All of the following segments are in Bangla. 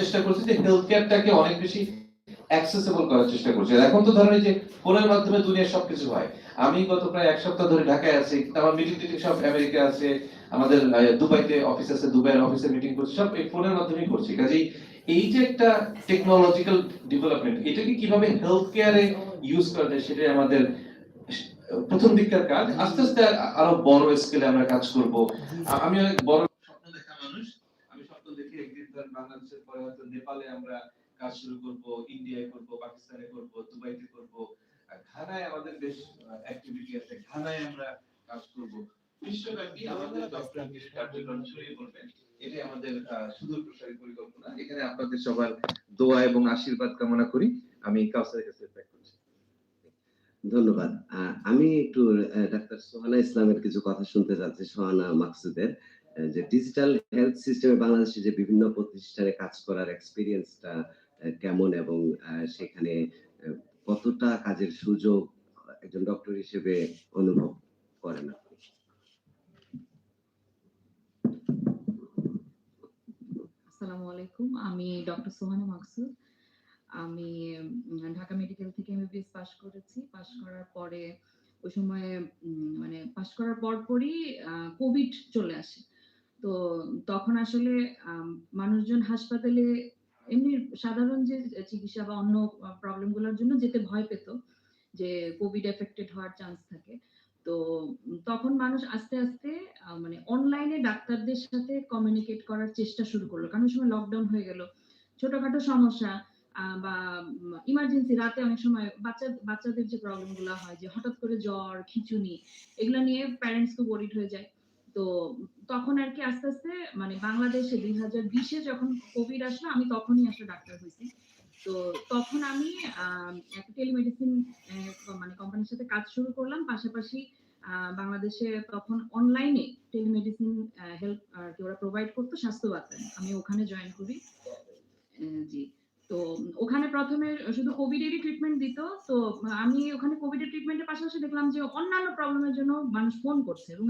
চেষ্টা করছি যে হেলথ কেয়ারটাকে অনেক বেশি অ্যাক্সেসিবল করার চেষ্টা করছি। এখন তো ধরেন যে ফোনের মাধ্যমে দুনিয়ার সবকিছু হয়। আমি গত প্রায় এক সপ্তাহ ধরে ঢাকায় আছি, আমার মিটিং টিটিং সব আমেরিকা আছে, আমাদের দুবাইতে অফিস আছে, দুবাইয়ের অফিসে মিটিং করছি, সব এই ফোনের মাধ্যমেই করছি। কাজেই এই যে একটা টেকনোলজিক্যাল ডেভেলপমেন্ট এটাকে কীভাবে হেলথ কেয়ারে ইউজ করা যায় সেটাই আমাদের প্রথম দিককার কাজ। আস্তে আস্তে আরও বড় স্কেলে আমরা কাজ করব। আমি অনেক বড় স্বপ্ন দেখা মানুষ আমি স্বপ্ন দেখি বাংলাদেশের পরে হয়তো নেপালে আমরা কাজ শুরু করব, ইন্ডিয়ায় করব, পাকিস্তানে করব, দুবাইতে করব। ঘানায় আমাদের বেশ অ্যাক্টিভিটি আছে, ঘানায় আমরা কাজ করব। বিশ্বব্যাপী আমাদের কার্যক্রম ছড়িয়ে পড়বে। এটাই আমাদের পরিকল্পনা। এখানে আপনাদের সবার দোয়া এবং আশীর্বাদ কামনা করি। আমি কাউসারের কাছে ব্যাক করছি। ধন্যবাদ। আমি একটু ডাক্তার সোহানা ইসলামের কিছু কথা শুনতে চাচ্ছি, সোহানা মাকসুদের। যে ডিজিটাল হেলথ সিস্টেমে বাংলাদেশে যে বিভিন্ন প্রতিষ্ঠানে কাজ করার এক্সপিরিয়েন্সটা কেমন এবং সেখানে কতটা কাজের সুযোগ একজন ডক্টর হিসেবে অনুভব করেন আপনি? আসসালামু আলাইকুম। আমি ডক্টর সোহানা মাকসুদ। আমি ঢাকা মেডিকেল থেকে এমবিবিএস পাশ করেছি। পাশ করার পরে ওই সময় মানে পাশ করার পর পরই কোভিড চলে আসে। তো তখন আসলে মানুষজন হাসপাতালে এমনি সাধারণ যে চিকিৎসা বা অন্য প্রবলেমগুলোর জন্য যেতে ভয় পেত যে কোভিড এফেক্টেড হওয়ার চান্স থাকে। তো তখন মানুষ আস্তে আস্তে মানে অনলাইনে ডাক্তারদের সাথে কমিউনিকেট করার চেষ্টা শুরু করল। কারণ সময় লকডাউন হয়ে গেল। ছোটখাটো সমস্যা বা ইমার্জেন্সি রাতে অনেক সময় বাচ্চা, বাচ্চাদের যে প্রবলেমগুলো হয় যে হঠাৎ করে জ্বর, খিচুনি, এগুলো নিয়ে প্যারেন্টস খুব ওরিড হয়ে যায়। তো তখন আর কি আস্তে আস্তে মানে বাংলাদেশে দুই হাজার বিশে যখন কোভিড আসলো, আমি তখনই আসলে ডাক্তার হয়েছি। তো তখন আমি একটা টেলিমেডিসিন মানে কোম্পানির সাথে কাজ শুরু করলাম। পাশাপাশি বাংলাদেশে তখন অনলাইনে টেলিমেডিসিন হেল্প আর কি ওরা প্রোভাইড করতো, স্বাস্থ্য বাতায়ন আমি ওখানে জয়েন করি। জি। তো ওখানে প্রথমে শুধু কোভিড এরই ট্রিটমেন্ট দিত। তো আমি ওখানে কোভিড এর ট্রিটমেন্টের পাশাপাশি দেখলাম যে অন্যান্য প্রবলেমের জন্য মানুষ ফোন করছে। এবং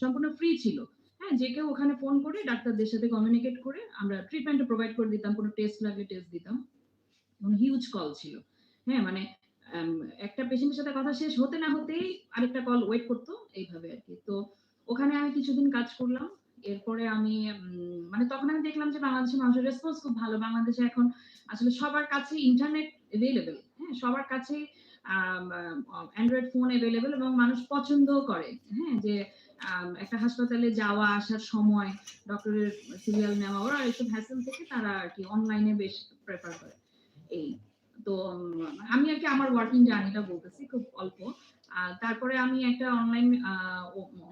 সম্পূর্ণ ফ্রি ছিল। হ্যাঁ যে কেউ ওখানে ফোন করে, ডাক্তারদের সাথে কমিউনিকেট করে আমরা ট্রিটমেন্ট প্রোভাইড করে দিতাম, কোনো টেস্ট লাগলে টেস্ট দিতাম। এবং হিউজ কল ছিল। হ্যাঁ মানে একটা পেশেন্টের সাথে কথা শেষ হতে না হতেই আরেকটা কল ওয়েট করতো, এইভাবে আর কি। তো ওখানে আমি কিছুদিন কাজ করলাম। এরপরে আমি মানে তখন আমি দেখলাম যে বাংলাদেশের মানুষের রেসপন্স খুব ভালো। বাংলাদেশে এখন আসলে সবার কাছে ইন্টারনেট এভেলেবেল হ্যাঁ সবার কাছে অ্যান্ড্রয়েড ফোন এভেলেবেল এবং মানুষ পছন্দও করে। হ্যাঁ যে একটা হাসপাতালে যাওয়া, আসার সময় ডক্টরের সিরিয়াল নেওয়া, ওরা এইসব হ্যাসেল থেকে তারা আর কি অনলাইনে বেশ প্রেফার করে। এই তো আমি আর কি আমার ওয়ার্কিং জার্নিটা বলতেছি খুব অল্প। তারপরে আমি একটা অনলাইন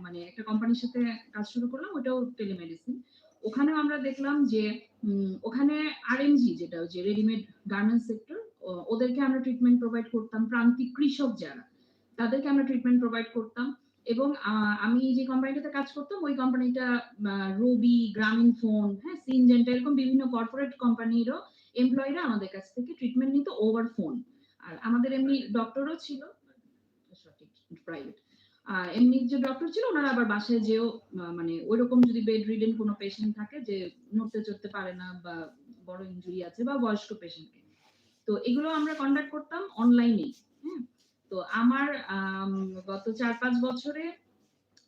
মানে একটা কোম্পানির সাথে কাজ শুরু করলাম ওটাও টেলিমেডিসিন ওখানেও আমরা দেখলাম যে ওখানে আরএমজি যেটা যে রেডিমেড গার্মেন্টস সেক্টর ওদেরকে আমরা ট্রিটমেন্ট প্রোভাইড করতাম প্রান্তিক কৃষক যারা, তাদেরকে আমরা ট্রিটমেন্ট প্রোভাইড করতাম। এবং আমি যে কোম্পানিটাতে কাজ করতাম ওই কোম্পানিটা রবি গ্রামীণ ফোন হ্যাঁ সিনজেন্টা এরকম বিভিন্ন কর্পোরেট কোম্পানিরও এমপ্লয়িরা আমাদের কাছ থেকে ট্রিটমেন্ট নিত ওভার ফোন আর আমাদের এমনি ডক্টরও ছিল সঠিক প্রাইভেট এমনি যে ডক্টর ছিল ওনারা আবার বাসায় যেও মানে ওইরকম যদি বেড রিডেন কোনো পেশেন্ট থাকে যে নড়তে চড়তে পারে না বা বড় ইনজুরি আছে বা বয়স্ক পেশেন্টকে তো এগুলো আমরা কন্ডাক্ট করতাম অনলাইনে হ্যাঁ। তো আমার আম, গত চার পাঁচ বছরে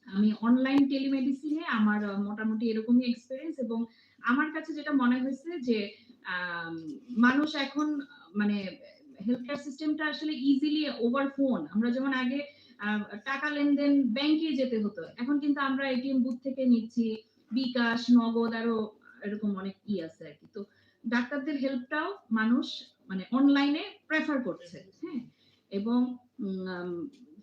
আমি অনলাইন টেলিমেডিসিনে আমার মোটামুটি এরকমই এক্সপিরিয়েন্স এবং আমার কাছে যেটা মনে হয়েছে যে মানুষ এখন মানে হেলথ কেয়ার সিস্টেমটা আসলে ইজিলি ওভার ফোন আমরা যেমন আগে টাকা লেনদেন ব্যাংকে যেতে হতো এখন কিন্তু আমরা এটিএম বুথ থেকে নিচ্ছি বিকাশ নগদ আরও এরকম অনেক ই আছে আর কি। তো ডাক্তারদের হেল্পটাও মানুষ মানে অনলাইনে প্রেফার করছে হ্যাঁ? এবং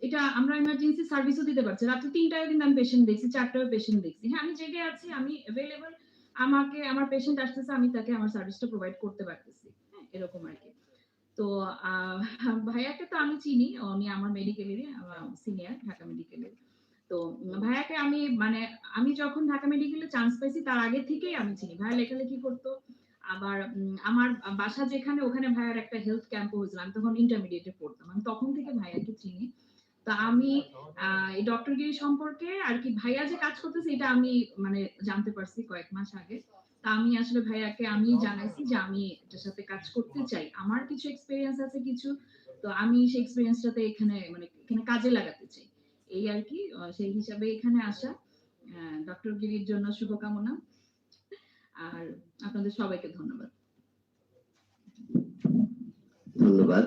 এটা আমরা ইমার্জেন্সি সার্ভিসও দিতে পারছি। রাত্রে তিনটায় কিন্তু আমি পেশেন্ট দেখছি, চারটায় পেশেন্ট দেখছি। হ্যাঁ আমি জেগে আছি, আমি অ্যাভেলেবল আমাকে, আমার পেশেন্ট আসতেছে, আমি তাকে আমার সার্ভিসটা প্রোভাইড করতে পারতেছি। হ্যাঁ এরকম আর কি। তো ভাইয়াকে তো আমি চিনি, উনি আমার মেডিকেলেরই সিনিয়র ঢাকা মেডিকেলের তো, ভাইয়াকে আমি মানে আমি যখন ঢাকা মেডিকেলে চান্স পাইছি, তার আগে থেকেই আমি চিনি। ভাইয়া লেখালেখি করতো আবার আমার বাসা যেখানে, ওখানে ভাইয়ার একটা হেলথ ক্যাম্প হয়েছিল, আমি তখন ইন্টারমিডিয়েটে পড়তাম। আমি তখন থেকে ভাইয়াকে চিনি। তা আমি এই ডক্টরগিরি সম্পর্কে আর কি ভাইয়া যে কাজ করতেছে, এটা আমি মানে জানতে পারছি কয়েক মাস আগে। তা আমি আসলে ভাইয়াকে আমি জানাইছি যে আমি এটার সাথে কাজ করতে চাই। আমার কিছু এক্সপিরিয়েন্স আছে কিছু, তো আমি সেই এক্সপিরিয়েন্সটাতে এখানে মানে এখানে কাজে লাগাতে চাই। এই আর কি সেই হিসাবে এখানে আসা। ডক্টর গিরির জন্য শুভকামনা। আর আপনাদের সবাইকে ধন্যবাদ। ধন্যবাদ।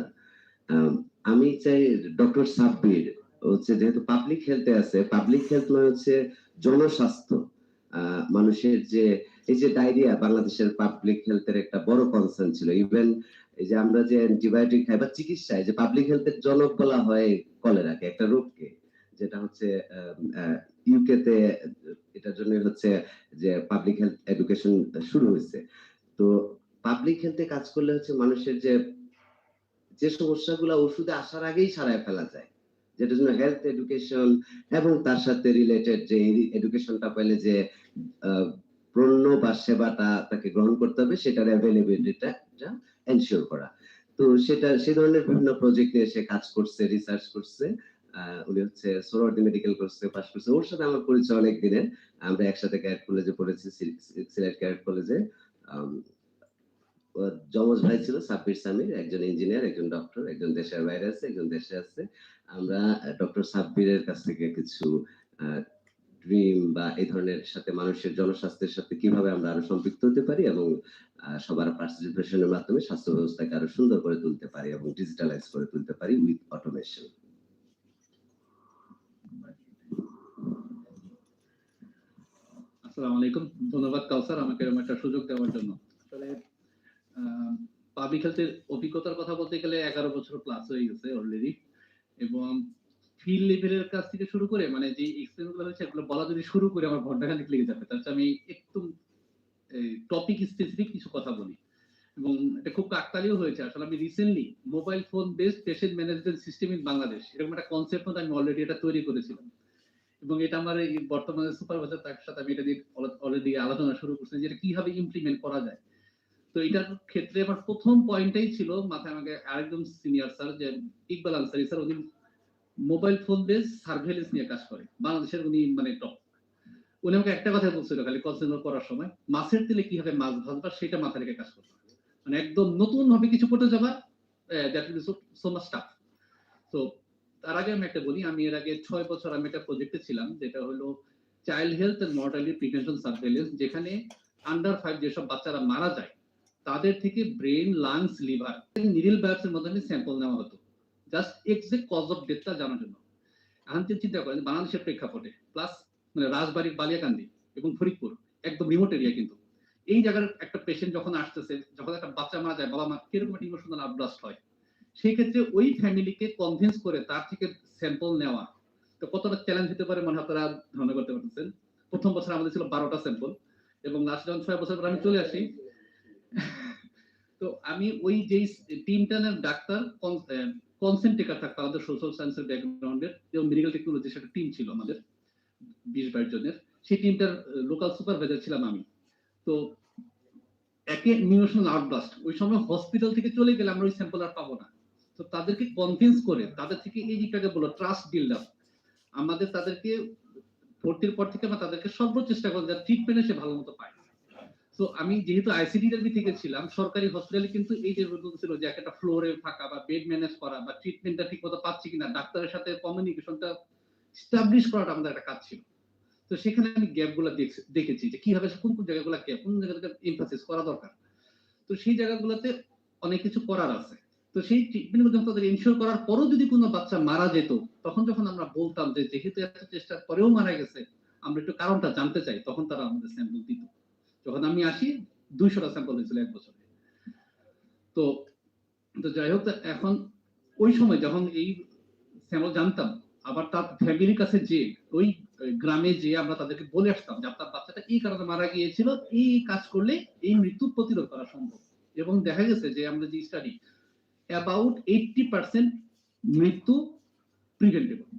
আমি চাই ডক্টর সাব্বির হচ্ছে যেহেতু পাবলিক হেলথে আছে পাবলিক হেলথ মানে হচ্ছে জনস্বাস্থ্য। মানুষের যে, এই যে ডায়রিয়া বাংলাদেশের পাবলিক হেলথের একটা বড় কনসার্ন ছিল। ইভেন এই যে আমরা যে অ্যান্টিবায়োটিক খাই বা চিকিৎসায় যে পাবলিক হেলথের জনক বলা হয় কলেরাকে, একটা রোগকে, যেটা হচ্ছে ইউকে তে, এটার জন্য হচ্ছে যে পাবলিক হেলথ এডুকেশন শুরু হয়েছে। তো পাবলিক হেলথে কাজ করলে হচ্ছে মানুষের যে যে সমস্যাগুলো ওষুধে আসার আগেই সারায় ফেলা যায়। যেটার জন্য হেলথ এডুকেশন এবং তার সাথে রিলেটেড যে এডুকেশনটা পেলে যে পণ্য বা সেবাটা তাকে গ্রহণ করতে হবে, সেটার অ্যাভেলেবিলিটিটা এনশিওর করা। তো সেটা, সে ধরনের বিভিন্ন প্রজেক্টে নিয়ে সে কাজ করছে রিসার্চ করছে। উনি হচ্ছে সোরওয়ার্ডি মেডিকেল কোর্সে পাশ করছে ওর সাথে আমার পরিচয় অনেক দিনের। আমরা একসাথে ক্যারেট কলেজে পড়েছি সিলেট ক্যারেট কলেজে যমজ ভাই ছিল, সাব্বির সামির, একজন ইঞ্জিনিয়ার একজন ডক্টর একজন দেশের বাইরে আছে, একজন দেশে আছে। আমরা ডক্টর সাব্বিরের কাছ থেকে কিছু ড্রিম বা এই ধরনের সাথে মানুষের জনস্বাস্থ্যের সাথে কীভাবে আমরা আরও সম্পৃক্ত হতে পারি এবং সবার পার্টিসিপেশনের মাধ্যমে স্বাস্থ্য ব্যবস্থাকে আরও সুন্দর করে তুলতে পারি এবং ডিজিটালাইজ করে তুলতে পারি উইথ অটোমেশন আসসালামু আলাইকুম। ধন্যবাদ কাউসার আমাকে এরকম একটা সুযোগ দেওয়ার জন্য। আসলে পাবলিক হেলথের অভিজ্ঞতার কথা বলতে গেলে এগারো বছর প্লাস হয়ে গেছে অলরেডি এবং ফিল্ড লেভেলের কাছ থেকে শুরু করে মানে যে গুলো এগুলো বলা যদি শুরু করে আমার ঘন্টাখানিক লেগে যাবে তার আমি একটু টপিক স্পেসিফিক কিছু কথা বলি। এবং এটা খুব কাকতালীয় হয়েছে। আসলে আমি recently mobile phone based patient management system in Bangladesh এরকম একটা কনসেপ্ট মতো আমি অলরেডি এটা তৈরি করেছিলাম। এবং এটা আমার এই বর্তমানে সুপারভাইজার তার সাথে আমি এটা দিয়ে অলরেডি আলোচনা শুরু করছি যে এটা কীভাবে ইমপ্লিমেন্ট করা যায়। তো এটার ক্ষেত্রে আমার প্রথম পয়েন্টটাই ছিল, মাথায় আমাকে আরেকজন সিনিয়র স্যার যে ইকবাল আনসারি স্যার উনি মোবাইল ফোন বেস সার্ভেলেন্স নিয়ে কাজ করে। বাংলাদেশের উনি মানে টপ উনি আমাকে একটা কথা বলছিল খালি কনসেন্ট্রেট করার সময়, মাছের তেলে কীভাবে মাছ ভাজবা সেটা মাথায় রেখে কাজ করতে হবে। মানে একদম নতুন ভাবে কিছু করতে যাবা that will so much tough তো তার আগে আমি একটা বলি, আমি এর আগে ছয় বছর আমি একটা প্রজেক্টে ছিলাম, যেটা হলো child health and mortality prevention surveillance যেখানে আন্ডার ফাইভ যেসব বাচ্চারা মারা যায়, তাদের থেকে ব্রেন লাংস লিভার নিরিল বায়োপসির মাধ্যমে স্যাম্পল নেওয়া হতো। জাস্ট এক্সাক্ট কজ অফ ডেথটা জানার জন্য। এখন চিন্তা- করেন বাংলাদেশের প্রেক্ষাপটে প্লাস মানে রাজবাড়ির বালিয়াকান্দি এবং ফরিদপুর, একদম রিমোট এরিয়া কিন্তু। এই জায়গার একটা পেশেন্ট যখন আসতেছে, যখন একটা বাচ্চা মারা যায় বাবা মা কীরকম একটা ইমোশনাল আপব্লাস্ট হয় সেই ক্ষেত্রে ওই ফ্যামিলিকে কনভিন্স করে তার থেকে স্যাম্পল নেওয়া, তো কতটা চ্যালেঞ্জ হতে পারে মনে আপনারা ধারণা করতে পারতেছেন? প্রথম বছর আমাদের ছিল বারোটা স্যাম্পল এবং লাস্ট যখন ছয় বছর পর আমি চলে আসি, তো আমি ওই যেই টিমটা ডাক্তার কনসেন্ট টেকার থাকতো আমাদের সোশ্যাল সায়েন্সের ব্যাকগ্রাউন্ডের এবং মেডিকেল টেকনোলজির একটা টিম ছিল আমাদের, বিশ বাইশ জনের, সেই টিমটার লোকাল সুপারভাইজার ছিলাম আমি। তো একে ইমিউনেশনাল আউটব্লাস্ট ওই সময় হসপিটাল থেকে চলে গেলে আমরা ওই স্যাম্পল আর পাবো না। তো তাদেরকে কনভিন্স করে, তাদের থেকে এই দিকটাকে বলো ট্রাস্ট বিল্ড আপ আমাদের তাদেরকে ভর্তির পর থেকে আমরা তাদেরকে সর্বোচ্চ চেষ্টা করি যাতে ট্রিটমেন্টে সে ভালো মতো পায়। তো আমি যেহেতু আইসিডি থেকে ছিলাম, সরকারি হসপিটালে কিন্তু এই যে ছিল যে একটা ফ্লোরে থাকা বা বেড ম্যানেজ করা বা ট্রিটমেন্টটা ঠিক মতো পাচ্ছি কিনা, ডাক্তারের সাথে কমিউনিকেশনটা স্টাবলিশ করাটা আমাদের একটা কাজ ছিল। তো সেখানে আমি গ্যাপগুলা দেখেছি যে কীভাবে কোন কোন জায়গাগুলো গ্যাপ কোন জায়গাটাতে এমফাসিস করা দরকার। তো সেই জায়গাগুলোতে অনেক কিছু করার আছে। তো সেই ট্রিটমেন্ট যখন তাদের ইনশিওর করার পরও যদি কোনো বাচ্চা মারা যেত, তখন যখন আমরা বলতাম যে যেহেতু এত চেষ্টার পরেও মারা গেছে, আমরা একটু কারণটা জানতে চাই, তখন তারা আমাদের স্যাম্পল দিত। যখন আমি আসি, দুইশোটা স্যাম্পল হয়েছিল এক বছরে। তো তো যাই হোক, এখন ওই সময় যখন এই স্যাম্পল জানতাম, আবার তার ফ্যামিলির কাছে যে, ওই গ্রামে যে আমরা তাদেরকে বলে আসতাম যে, আপনার বাচ্চাটা এই কারণে মারা গিয়েছিল, এই কাজ করলে এই মৃত্যু প্রতিরোধ করা সম্ভব। এবং দেখা গেছে যে আমরা যে স্টাডি অ্যাবাউট এইটটি পার্সেন্ট মৃত্যু প্রিভেন্টেবল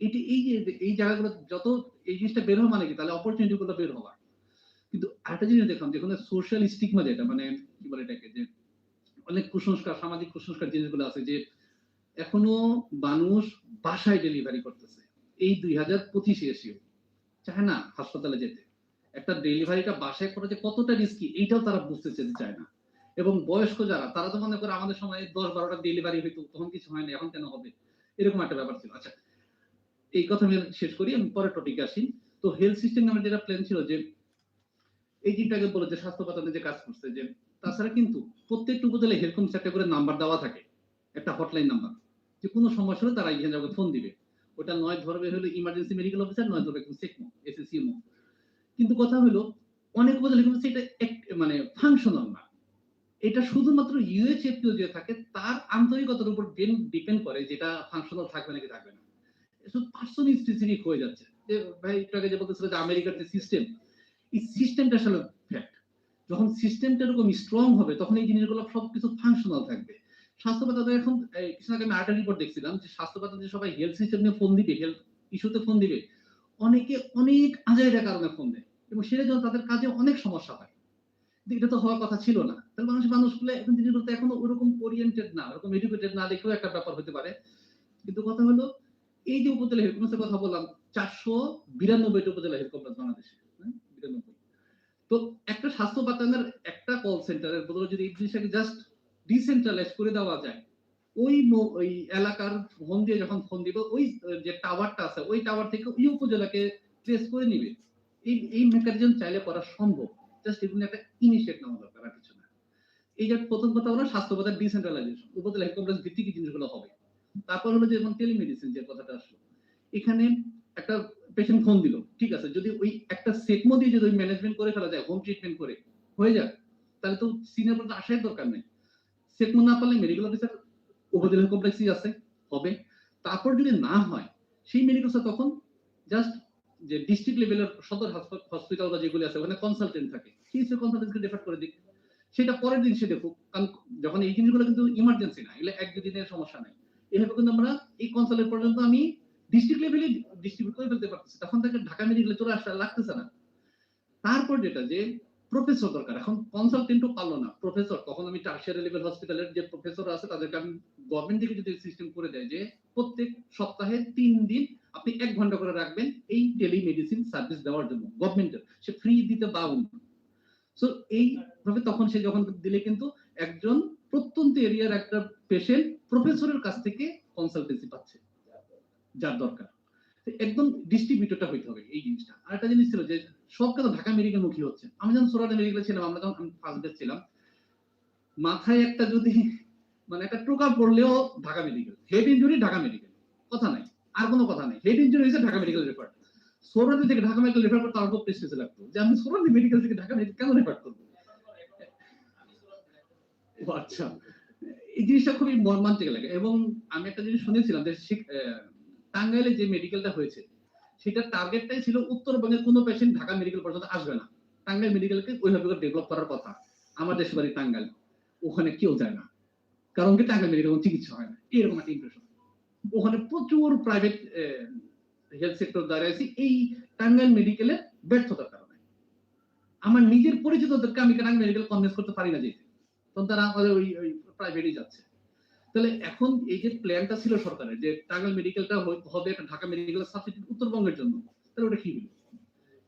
এটি এই যে, এই জায়গাগুলো যত, এই জিনিসটা বের হওয়া মানে কি? তাহলে অপরচুনিটি গুলো বের হওয়া। কিন্তু একটা জিনিস দেখলাম, যেখানে সোশ্যাল স্টিগমা যেটা মানে কি বলে এটাকে, যে অনেক কুসংস্কার, সামাজিক কুসংস্কার জিনিসগুলো আছে যে, এখনও মানুষ বাসায় ডেলিভারি করতেছে। এই দুই হাজার পঁচিশে এসেও চায় না হাসপাতালে যেতে। একটা ডেলিভারিটা বাসায় করা যে কতটা রিস্কি এইটাও তারা বুঝতে চায় না। এবং বয়স্ক যারা, তারা তো মনে করে আমাদের সময় দশ বারোটা ডেলিভারি হইতো, তখন কিছু হয়নি, এখন কেন হবে? এরকম একটা ব্যাপার ছিল। আচ্ছা এই কথা আমি শেষ করি, আমি পরে টপিকে আসি। তো হেলথ সিস্টেম আমার যেটা প্ল্যান ছিল যে, এই যে বলে যে স্বাস্থ্য পাতাতে যে কাজ করছে, যে তাছাড়া কিন্তু প্রত্যেকটা উপজেলায় হেলথ কমিশন একটা করে নাম্বার দেওয়া থাকে, একটা হটলাইন নাম্বার যে কোনো সমস্যা হলে তারা এখানে ফোন দিবে। ওটা নয় ধরবে হলো ইমার্জেন্সি মেডিকেল অফিসার নয় ধরবে সেকমো এসএসসিএমও কিন্তু কথা হলো, অনেক উপজেলা কিন্তু সেটা মানে ফাংশনাল না। এটা শুধুমাত্র ইউএচএফপিও যে থাকে, তার আন্তরিকতার উপর ডিপেন্ড করে যেটা ফাংশনাল থাকবে নাকি থাকবে না। পার্সন স্পেসিফিক হয়ে যাচ্ছে। যে ভাই, একটু আগে যে বলতেছিল যে আমেরিকার যে সিস্টেম এই সিস্টেমটা আসলে ফ্যাক্ট যখন সিস্টেমটা এরকম স্ট্রং হবে, তখন এই জিনিসগুলো সবকিছু ফাংশনাল থাকবে। স্বাস্থ্য পাতা এখন কিছু আগে আমি আরেকটা রিপোর্ট দেখছিলাম যে স্বাস্থ্য পাতা যে সবাই হেলথ সিস্টেম নিয়ে ফোন দিবে হেলথ ইস্যুতে ফোন দিবে, অনেকে অনেক আজাইরা কারণে ফোন দেয় এবং সেটা জন্য তাদের কাজে অনেক সমস্যা হয়। এটা তো হওয়ার কথা ছিল না। তাহলে মানুষ মানুষগুলো এখন জিনিসগুলো তো এখনও ওরকম ওরিয়েন্টেড না ওরকম এডুকেটেড না দেখেও একটা ব্যাপার হতে পারে। কিন্তু কথা হলো এই যে উপজেলা হেলথ কমিশনের কথা বললাম চারশো বিরানব্বইটা উপজেলা কমিশন বাংলাদেশে হ্যাঁ, বিরানব্বই। তো একটা স্বাস্থ্য বাতায়নের একটা কল সেন্টারের বদলে যদি এই জিনিসটাকে জাস্ট ডিসেন্ট্রালাইজ করে দেওয়া যায় ওই ওই এলাকার ফোন দিয়ে যখন ফোন দিবে ওই যে টাওয়ারটা আছে ওই টাওয়ার থেকে ওই উপজেলাকে ট্রেস করে নিবে। এই এই মেকানিজম চাইলে করা সম্ভব। জাস্ট এগুলো একটা ইনিশিয়েট নেওয়া দরকার, আর কিছু না। এই যে প্রথম কথা হলো স্বাস্থ্য খাতের ডিসেন্ট্রালাইজেশন উপজেলা হেলথ কমপ্লেক্স ভিত্তিক জিনিসগুলো হবে। তারপর হলো যে যেমন টেলিমেডিসিন যে কথাটা আসলো, এখানে একটা পেশেন্ট ফোন দিল, ঠিক আছে, যদি ওই একটা সেকমো দিয়ে যদি ম্যানেজমেন্ট করে ফেলা যায় হোম ট্রিটমেন্ট করে, হয়ে যাক, তাহলে তো সিনিয়র পর্যন্ত আসার দরকার নেই। সেকমো না পারলে মেডিকেল অফিসার উপজেলা কমপ্লেক্সই আছে, হবে। তারপর যদি না হয়, সেই মেডিকেল তখন জাস্ট যে ডিস্ট্রিক্ট লেভেলের সদর হসপিটাল বা যেগুলি আছে, ওখানে কনসালটেন্ট থাকে। সেই কনসালটেন্টকে রেফার করে দিক। সেটা পরের দিন সে দেখুক, কারণ যখন এই জিনিসগুলো কিন্তু ইমার্জেন্সি না, এগুলো এক দুদিনের সমস্যা নাই। এভাবে কিন্তু আমরা এই কনসালেট পর্যন্ত আমি ডিস্ট্রিক্ট লেভেলে ডিস্ট্রিবিউট করে ফেলতে পারতেছি। তখন তাকে ঢাকা মেডিকেলে চলে আসতে লাগতেছে না। তারপর যেটা যে প্রফেসর দরকার। এখন কনসালটেন্টও পারল না। প্রফেসর তখন আমি টার্সিয়ারি লেভেল হসপিটালের যে প্রফেসর আছে, তাদেরকে আমি গভর্নমেন্ট থেকে যদি সিস্টেম করে দেয় যে প্রত্যেক সপ্তাহে তিন দিন আপনি এক ঘণ্টা করে রাখবেন এই টেলিমেডিসিন সার্ভিস দেওয়ার জন্য গভর্নমেন্টের সে ফ্রি দিতে বাউন্ড সো এইভাবে তখন সে যখন দিলে কিন্তু একজন প্রত্যন্ত এরিয়ার একটা পেশেন্ট প্রফেসরের কাছ থেকে কনসালটেন্সি পাচ্ছে, যার দরকার। একদম ডিস্ট্রিবিউটরটা হইতে হবে এই জিনিসটা। আর একটা জিনিস ছিল যে সব কথা ঢাকা মেডিকেল মুখী হচ্ছে। আমি যখন সোরাটা মেডিকেলে ছিলাম, আমরা যখন ফার্স্ট ডে ছিলাম, মাথায় একটা যদি মানে একটা টোকা পড়লেও Dhaka medical head injury Dhaka medical কথা নাই। আর কোনো কথা নেই। হেড ইনজুরি হয়েছে, ঢাকা মেডিকেল রেফার সোরাদি থেকে ঢাকা মেডিকেল রেফার করতে আমার খুব প্রেস্টিজ লাগতো যে আমি সোরাদি মেডিকেল থেকে ঢাকা মেডিকেল কেন রেফার করব? আচ্ছা। এই জিনিসটা খুবই মর্মান্তিক লাগে। এবং আমি একটা জিনিস শুনেছিলাম যে টাঙ্গাইলে যে মেডিকেলটা হয়েছে, সেটার টার্গেটটাই ছিল উত্তরবঙ্গের কোনো পেশেন্ট ঢাকা মেডিকেল পর্যন্ত আসবে না। টাঙ্গাইল মেডিকেলকে ওইভাবে ডেভেলপ করার কথা। আমার দেশের বাড়ি টাঙ্গাইল। ওখানে কেউ যায় না। কারণ কি টাঙ্গাইল মেডিকেল চিকিৎসা হয় না। এরকম একটা ইমপ্রেশন ওখানে প্রচুর প্রাইভেট হেলথ সেক্টর দাঁড়িয়ে আছে। এই টাঙ্গাইল মেডিকেলে ব্যর্থতার কারণে। আমার নিজের পরিচিতদেরকে আমি টাঙ্গাইল মেডিকেল কনভিন্স করতে পারি না যেতে তখন তারা আমাদের ওই ওই প্রাইভেটই যাচ্ছে। তাহলে এখন এই যে প্ল্যানটা ছিল সরকারের, যে টাঙ্গাইল মেডিকেলটা হবে একটা ঢাকা মেডিকেল সাবসিডি উত্তরবঙ্গের জন্য, তাহলে ওটা কি হলো?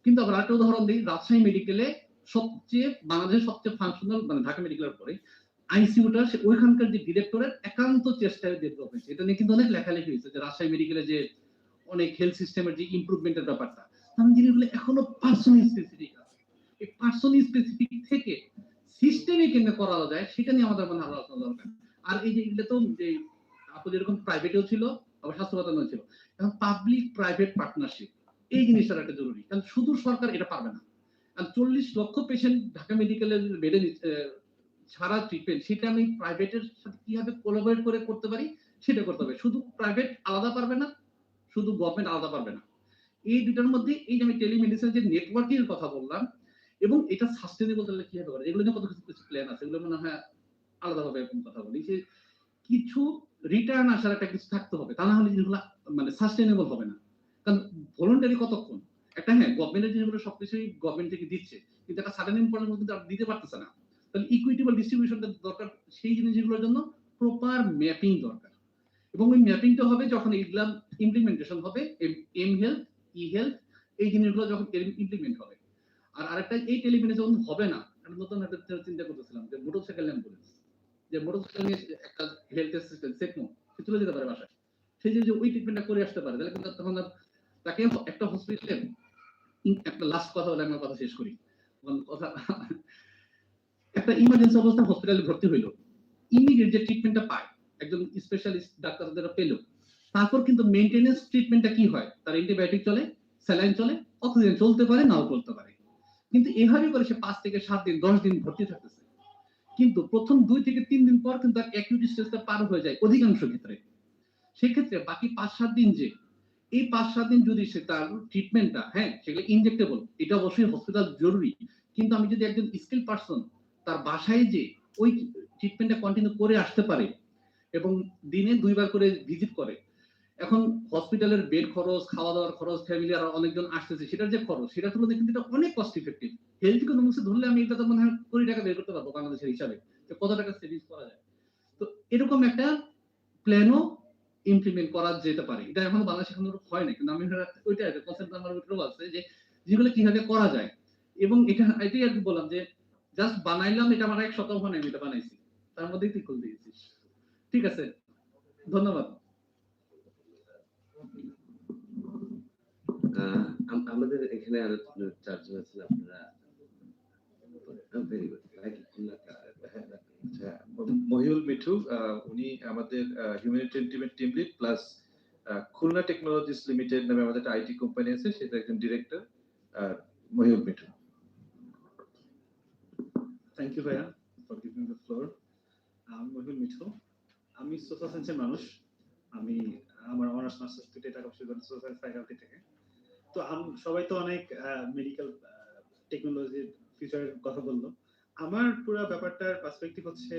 কিন্তু আবার আরেকটা উদাহরণ দিই, রাজশাহী মেডিকেলে সবচেয়ে, বাংলাদেশের সবচেয়ে ফাংশনাল মানে ঢাকা মেডিকেলের পরে আইসিইউটা ওইখানকার যে ডিরেক্টরের একান্ত চেষ্টায় ডেভেলপ হয়েছে। এটা নিয়ে কিন্তু অনেক লেখালেখি হয়েছে যে রাজশাহী মেডিকেলে যে অনেক হেলথ সিস্টেমের যে ইমপ্রুভমেন্টের ব্যাপারটা আমি জিনিসগুলো এখনও পার্সন স্পেসিফিক আছে। এই পার্সন স্পেসিফিক থেকে সিস্টেমে কেমনে করা যায়, সেটা নিয়ে আমাদের মনে আলোচনা দরকার আর এই যে এগুলো তো যে আপু যেরকম প্রাইভেটেও ছিল, আবার স্বাস্থ্য ছিল। এখন পাবলিক প্রাইভেট পার্টনারশিপ এই জিনিসটা একটা জরুরি। কারণ শুধু সরকার এটা পারবে না। কারণ চল্লিশ লক্ষ পেশেন্ট ঢাকা মেডিকেলের বেডে ছাড়া ট্রিটমেন্ট সেটা আমি প্রাইভেটের সাথে কীভাবে কোলাবোরেট করে করতে পারি, সেটা করতে হবে। শুধু প্রাইভেট আলাদা পারবে না, শুধু গভর্নমেন্ট আলাদা পারবে না। এই দুটার মধ্যে, এই যে আমি টেলিমেডিসিন যে নেটওয়ার্কিং কথা বললাম, এবং এটা সাস্টেনেবল তাহলে কীভাবে করে এগুলো নিয়ে কত কিছু কিছু প্ল্যান আছে, এগুলো মনে হয় আলাদাভাবে কথা বলি যে কিছু রিটার্ন আসার একটা কিছু থাকতে হবে, তা না হলে জিনিসগুলো মানে সাস্টেনেবল হবে না। কারণ ভলেন্টারি কতক্ষণ? একটা হ্যাঁ গভর্নমেন্টের জিনিসগুলো সবকিছুই গভর্নমেন্ট থেকে দিচ্ছে, কিন্তু একটা সাডেন ইম্পর্টেন্ট কিন্তু দিতে পারতেছে না। তাহলে ইকুইটেবল ডিস্ট্রিবিউশনটা দরকার, সেই জিনিসগুলোর জন্য প্রপার ম্যাপিং দরকার। এবং ওই ম্যাপিংটা হবে যখন এগুলা ইমপ্লিমেন্টেশন হবে, এম হেলথ ই হেলথ এই জিনিসগুলো যখন ইমপ্লিমেন্ট হবে। আর আরেকটা, এই যখন হবে না। আমি নতুন একটা চিন্তা করতেছিলাম যে মোটরসাইকেল অ্যাম্বুলেন্স যে মোটরসাইকেল নিয়ে একটা হেলথ অ্যাসিস্ট্যান্ট সেকমো সে চলে যেতে পারে বাসায়। সে যে যে ওই ট্রিটমেন্টটা করে আসতে পারে, তাহলে কিন্তু তখন তাকে একটা হসপিটালে একটা লাস্ট কথা বলে আমার কথা শেষ করি। কথা একটা ইমার্জেন্সি অবস্থা হসপিটালে ভর্তি হইল। ইমিডিয়েট যে ট্রিটমেন্টটা পায়, একজন স্পেশালিস্ট ডাক্তার যারা পেল, তারপর কিন্তু মেইনটেনেন্স ট্রিটমেন্টটা কি হয়? তার অ্যান্টিবায়োটিক চলে স্যালাইন চলে অক্সিজেন চলতে পারে, নাও চলতে পারে। কিন্তু এভাবে করে সে পাঁচ থেকে সাত দিন, দশ দিন ভর্তি থাকতেছে। কিন্তু প্রথম দুই থেকে তিন দিন পর কিন্তু তার অ্যাকিউট স্টেজটা পার হয়ে যায় অধিকাংশ ক্ষেত্রে। সেক্ষেত্রে বাকি পাঁচ, সাত দিন যে, এই পাঁচ, সাত দিন যদি সে তার ট্রিটমেন্টটা হ্যাঁ সেগুলো ইনজেক্টেবল এটা অবশ্যই হসপিটাল জরুরি। কিন্তু আমি যদি একজন স্কিল পার্সন তার বাসায় যে ওই ট্রিটমেন্টটা কন্টিনিউ করে আসতে পারে এবং দিনে দুইবার করে ভিজিট করে। এখন হসপিটালের বেড খরচ খাওয়া দাওয়ার খরচ ফ্যামিলি আর অনেকজন আসতেছে, সেটার যে খরচ সেটা তুলনায় কিন্তু এটা অনেক কস্ট ইফেক্টিভ হেলথ ইকোনমিক্সে ধরলে আমি এটা তো মনে হয় কোটি টাকা বের করতে পারব বাংলাদেশের হিসাবে, যে কত টাকা সেভিংস করা যায়। তো এরকম একটা প্ল্যানও ইমপ্লিমেন্ট করা যেতে পারে। এটা এখন বাংলাদেশে এখন হয় না কিন্তু আমি ওইটা কনসেপ্ট আমার ভিতরেও আছে যে, যেগুলো কীভাবে করা যায়। এবং এটা এটাই আর কি বললাম যে জাস্ট বানাইলাম এটা আমার এক সপ্তাহ হয় না আমি এটা বানাইছি। তার মধ্যেই তুই খুল দিয়েছি। ঠিক আছে? ধন্যবাদ। আমাদের এখানে আরও চারজন আছেন আপনারা আচ্ছা, মহিউল মিঠু উনি আমাদের humanitarian team lead plus Khulna technologies limited নামে আমাদের আইটি কোম্পানি আছে সেটা একজন director Mohiul Mithu. Thank you ভাইয়া ফর গিভিং দ্য ফ্লোর আমি মহিউল মিঠু আমি সোশ্যাল সায়েন্সের মানুষ আমি আমার অনার্স মাস্টার্স দুটো টাকা পয়সা সোশ্যাল ফ্যাকাল্টি থেকে। তো সবাই তো অনেক মেডিকেল টেকনোলজির ফিউচারের কথা বলল। আমার পুরো ব্যাপারটার পার্সপেক্টিভ হচ্ছে